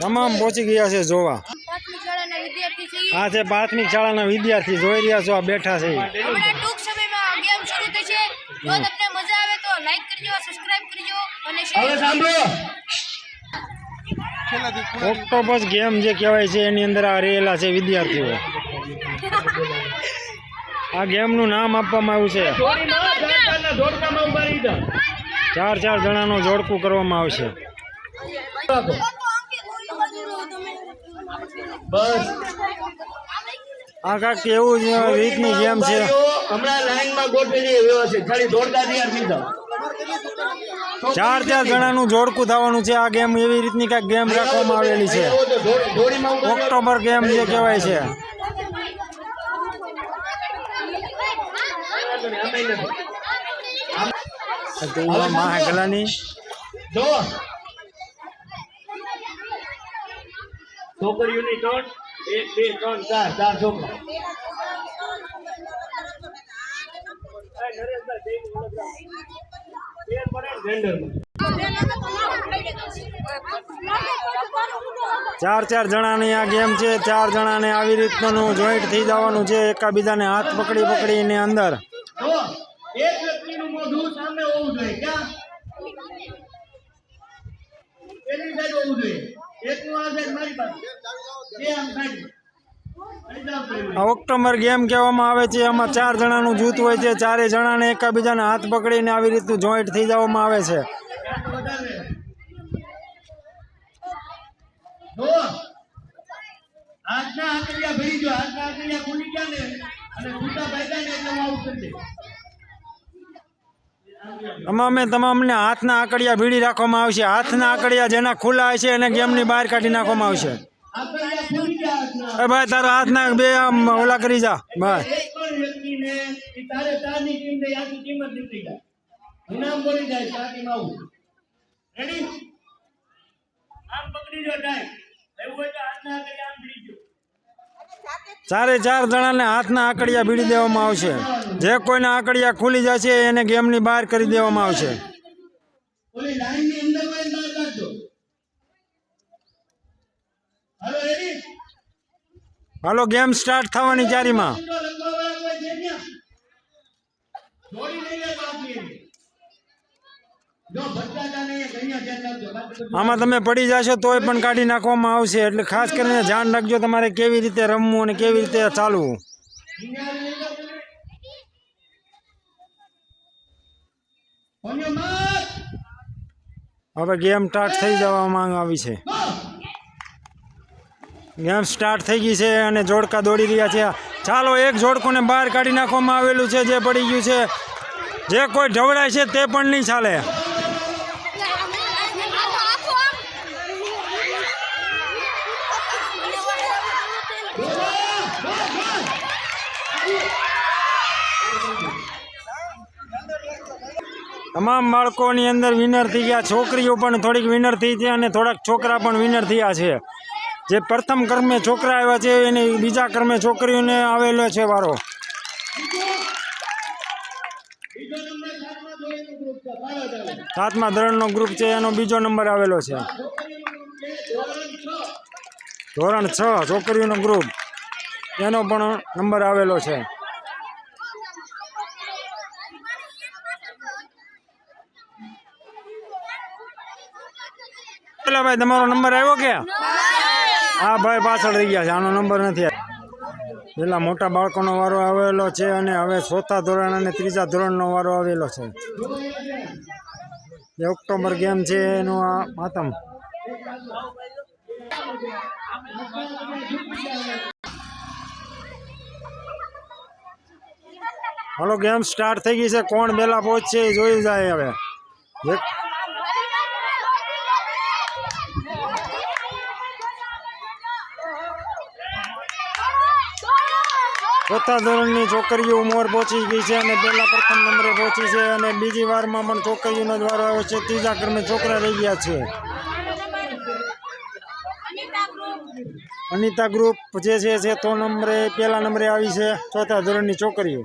તમામ પહોંચી ગયા છે જોવા. આ છે પ્રાથમિક શાળાના વિદ્યાર્થી જોઈ રહ્યા છો આ બેઠા છે. ઈ. હમણાં ટૂંક સમયમાં ગેમ શરૂ થશે જો તમને મજા આવે તો લાઈક કરજો સબસ્ક્રાઇબ કરજો અને શેર ઓક્ટોપસ ગેમ જે કહેવાય છે એની અંદર આ રહેલા છે વિદ્યાર્થીઓ. આ ગેમનું નામ આપવામાં આવ્યું છે. ચાર ચાર જણાનું જોડકું કરવામાં આવશે. આ કાંઈક એવું જ રીતની ગેમ છે હમણાં લાઈનમાં ગોઠવેલી વ્યવસ્થિત ખાલી દોડતા તૈયાર થઈ જાઓ ચાર ચાર જણાનું જોડકું થવાનું છે આ ગેમ એવી રીતની કાંઈક ગેમ રાખવામાં આવેલી છે. ઓક્ટોબર ગેમ જે કહેવાય છે મહાકલાની જો છોકરીઓની ત્રણ એક બે ત્રણ ચાર ચાર છોકરા. ચાર ચાર જણાની આ ગેમ છે. ચાર જણાને આવી રીતનું જોઈન્ટ થઈ જવાનું છે. એકાબીજાને હાથ પકડી પકડીને અંદર. એક વ્યક્તિનું મોઢું સામે હોવું જોઈએ. ક્યાં? પેલી સાઈડ હોવું જોઈએ. ઓક્ટોબર ગેમ કહેવામાં આવે છે. એમાં ચાર જણાનું જૂથ હોય છે. ચારે જણાને એકબીજાને હાથ પકડીને આવી રીતનું જોઈન્ટ થઈ જવામાં આવે છે. આજના આંકડિયા ભરી જો આજના આંકડિયા ખુલી ગયા ને. અને ખુલ્લા ભાઈ ને એટલે આવું કરી દઈશ. તમામે તમામને હાથના આકડિયા ભીડી રાખવામાં આવશે. હાથના આકડિયા જેના ખુલ્લા હશે એને ગેમની બહાર કાઢી નાખવામાં આવશે. એ ભાઈ, તારો હાથના બે આમ ઓલા કરી જા. ભાઈ ચારે ચાર જણાને હાથના આકડિયા ભીડી દેવામાં આવશે. જે કોઈના આંકડિયા ખુલી જશે એને ગેમની બહાર કરી દેવામાં આવશે. હાલો ગેમ સ્ટાર્ટ થવાની ચારીમાં આમાં તમે પડી જશો તોય પણ કાઢી નાખવામાં આવશે. એટલે ખાસ કરીને ધ્યાન રાખજો તમારે કેવી રીતે રમવું અને કેવી રીતે ચાલવું. હવે ગેમ સ્ટાર્ટ થઈ જવા માંગ આવી છે. ગેમ સ્ટાર્ટ થઈ ગઈ છે અને જોડકા દોડી રહ્યા છે. ચાલો એક જોડકોને બહાર કાઢી નાખવામાં આવેલું છે જે પડી ગયું છે. જે કોઈ ઢવડાય છે તે પણ નહીં ચાલે. તમામ બાળકોની અંદર વિનર થઈ ગયા છોકરીઓ પણ થોડીક વિનર થઈ છે અને થોડાક છોકરા પણ વિનર થયા છે જે પ્રથમ ક્રમે છોકરા આવ્યા છે, એને બીજા ક્રમે છોકરીઓને આવેલો છે વારો સાતમા ધોરણનો ગ્રુપ છે. એનો બીજો નંબર આવેલો છ. ધોરણ છ, છોકરીઓનો ગ્રુપ એનો પણ નંબર આવેલો છે પેલા ભાઈ તમારો નંબર આવ્યો કે હા ભાઈ પાછળ રહી ગયા છે આનો નંબર નથી. પેલા મોટા બાળકોનો વારો આવેલો છે અને હવે ચોથા ધોરણ અને ત્રીજા ધોરણનો વારો આવેલો છે. જે ઓક્ટોબર ગેમ છે એનું આ માતમ. હાલો ગેમ સ્ટાર્ટ થઈ ગઈ છે કોણ પહેલાં પહોંચશે એ જોઈ જાય હવે. ચોથા ધોરણની છોકરીઓ ઉંમર પહોંચી ગઈ છે અને પહેલાં પ્રથમ નંબરે પહોંચી છે અને બીજી વારમાં પણ છોકરીઓનો જ વારો આવ્યો છે. ત્રીજા ક્રમે છોકરા રહી ગયા છે. અનિતા ગ્રુપ. જે છે તે તો નંબરે પહેલા નંબરે આવી છે ચોથા ધોરણની છોકરીઓ.